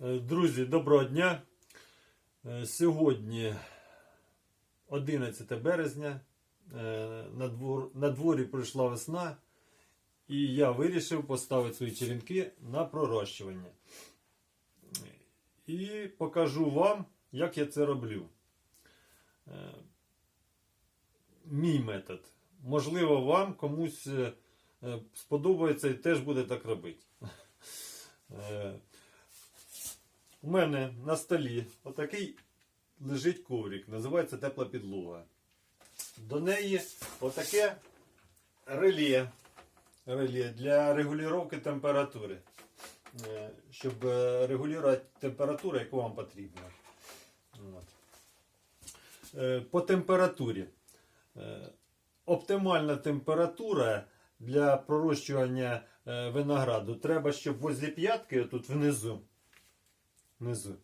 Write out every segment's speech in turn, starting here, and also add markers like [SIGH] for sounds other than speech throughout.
Е, Друзі, доброго дня. Е, Сьогодні 11 березня. Е, На, двор, на дворі прийшла весна, і я вирішив поставити свої черенки на пророщування. І покажу вам, як я це роблю. Мій метод. Можливо, вам комусь сподобається і теж буде так робити. [LAUGHS] У мене на столі отакий лежить коврик, називається тепла підлога. До неї отаке реле, реле для регулювання температури. Е, Щоб е, регулювати температуру, яку вам потрібно. От. Е, По температурі. Оптимальна температура для пророщування винограду треба, щоб возле п'ятки, тут внизу, внизу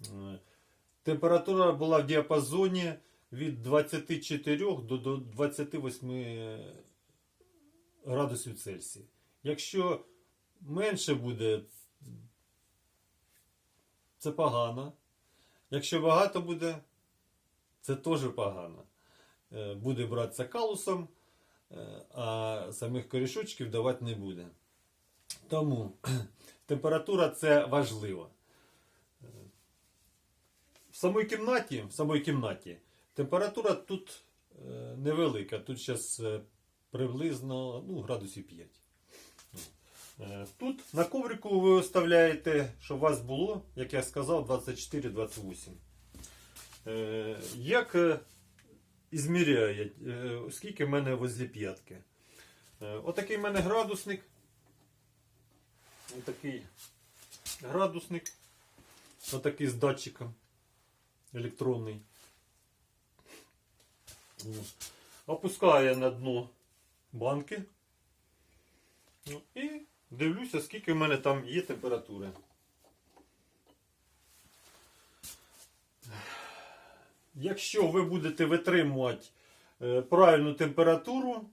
е, температура була в діапазоні від 24 до до 28 градусів Цельсія. Якщо менше буде, це погано. Якщо багато буде, це теж погано. Е, Буде братися калусом, е, а самих корішочків давати не буде. Тому [CLEARS THROAT] температура це важливо. Е, самій кімнаті, в самій кімнаті температура тут е, невелика. Тут зараз приблизно ну, градусів 5. Е, Тут на коврику ви оставляєте, щоб у вас було, як я сказав, 24-28. Е, Як е, ізміряє, е, скільки в мене возле п'ятки? Е, Отакий в мене градусник. Отакий градусник. Отакий з датчиком електронний. Опускаю на дно банки. Ну, і дивлюся, скільки в мене там є температури. Якщо ви будете витримувати е, правильну температуру,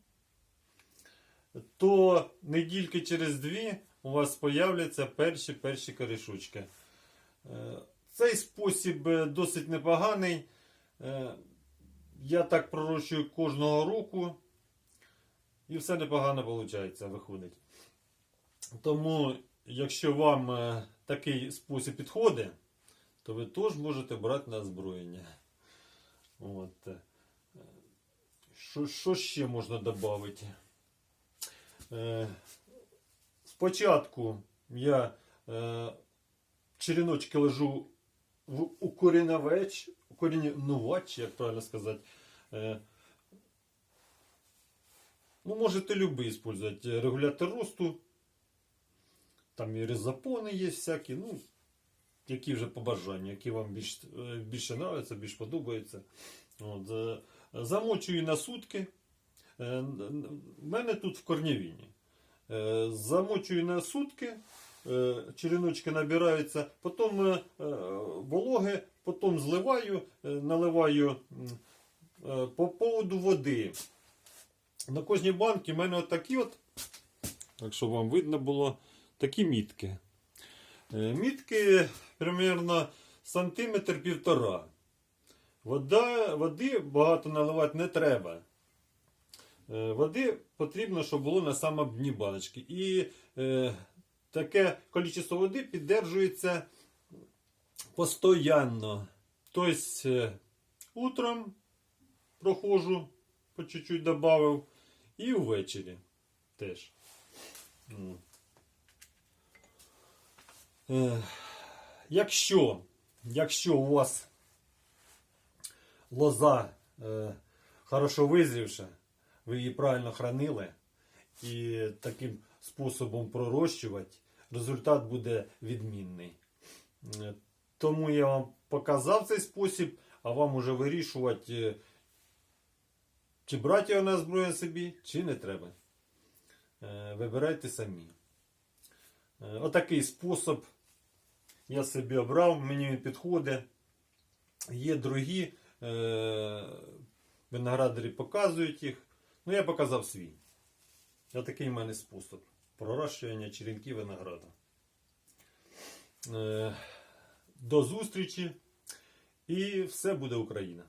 то недільки через дві у вас появляться перші перші корішочки. Цей спосіб е, досить непоганий. Е, Я так пророщую кожного року. І все непогано виходить, виходить. Тому, якщо вам е, такий спосіб підходить, то ви теж можете брати на озброєння. От. Що, що ще можна додати? Спочатку я е, черіночки ложу в укорінувач, укорінувач, як правильно сказати. Е, ну, можете любий использовать регулятор росту. Там і резапони є всякі, ну, які вже по бажанню, які вам більш, е, більше нравиться, більш подобається. От, е, замочую на сутки. Е, мене тут в корневіні. Е, Замочую на сутки, е, череночки набираються, потім е, е, вологи, потім зливаю, е, наливаю е, по поводу води. На кожній банці в мене отакі от, так щоб вам видно було, такі мітки. Е, Мітки примерно сантиметр півтора. Вода, води багато наливати не треба. Е, Води потрібно, щоб було на самому дні баночки. І е, таке кількість води піддержується постійно. Тобто е, утром проходжу, по чуть-чуть додав, і ввечері теж. Е, Якщо, якщо у вас лоза е, хорошо визрівша, ви її правильно хранили і таким способом пророщувати, результат буде відмінний. Е, Тому я вам показав цей спосіб, а вам уже вирішувати, е, чи брати його на зброю собі, чи не треба. Е, Вибирайте самі. Отакий спосіб я собі обрав, мені він підходить. Є другі виноградарі показують їх. Ну, я показав свій. Отакий в мене спосіб пророщування черенків винограду. Е, До зустрічі. І все буде Україна.